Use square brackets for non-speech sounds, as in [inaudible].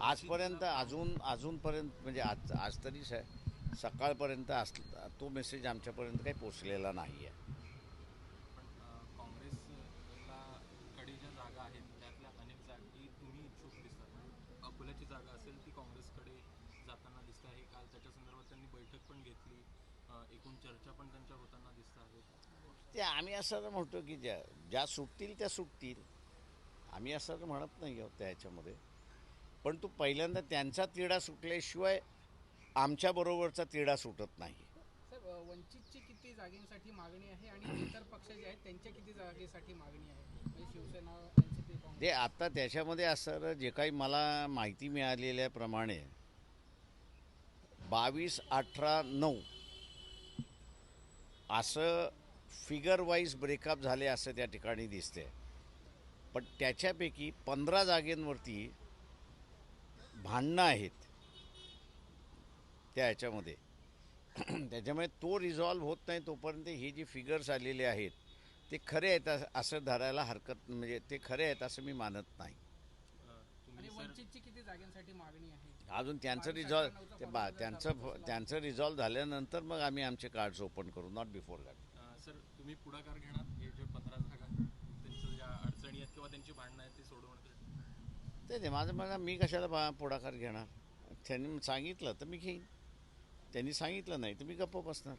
आजपर्यंत अजून अजूनपर्यंत म्हणजे आज आज तरी स सकाळपर्यंत अस तो मेसेज आमच्यापर्यंत काही पोचलेला नाही आहे पण काँग्रेसला कडे ज्या जागा आहेत त्यातल्या अनेक जागी तुम्ही इच्छुक दिसतात अकोल्याची जागा असेल ती काँग्रेसकडे जाताना दिसत आहे काल त्याच्या संदर्भात त्यांनी बैठक पण घेतली एकूण चर्चा पण त्यांच्या होताना दिसत आहे ते आम्ही असं म्हणतो की ज्या ज्या सुटतील त्या सुटतील. आम्ही असं म्हणत नाही आहोत त्या ह्याच्यामध्ये पण तो पहिल्यांदा त्यांचा तिढा सुटल्याशिवाय आमच्याबरोबरचा तिढा सुटत नाही. वंचितची किती जागेसाठी मागणी आहे आणि इतर पक्ष जे आहेत त्यांच्या किती जागेसाठी मागणी आहे? म्हणजे शिवसेना ते आता त्याच्यामध्ये असं जे काही मला माहिती मिळालेल्याप्रमाणे बावीस अठरा नऊ असं फिगर वाईज ब्रेकअप झाले असं त्या ठिकाणी दिसते पण त्याच्यापैकी पंधरा जागेंवरती भांडणं आहेत. त्या ह्याच्यामध्ये [clears throat] त्याच्यामुळे तो रिझॉल्व्ह होत नाही तोपर्यंत ही जी फिगर्स आलेले आहेत ते खरे आहेत अस- धरायला हरकत म्हणजे ते खरे आहेत असं मी मानत नाही. अ, आणि तुम्ही सर वंचितची किती जागांसाठी मागणी आहे? अजून त्यांचं रिझॉल्व बा त्यांचं. त्यांचं रिझॉल्व झाल्यानंतर मग आम्ही आमचे कार्ड्स ओपन करू नॉट बिफोर दॅट सर तुम्ही पुढाकार घेणार हे जे पंधरा जागा त्यांचं ज्या अडचणी आहेत किंवा त्यांची भांडणं आहेत ते सोडवण्यासाठी ते ते माझं मला मी कशाला बा पुढाकार घेणार? त्यांनी सांगितलं तर मी घेईन. त्यांनी सांगितलं नाही तर मी गप्प बसणार.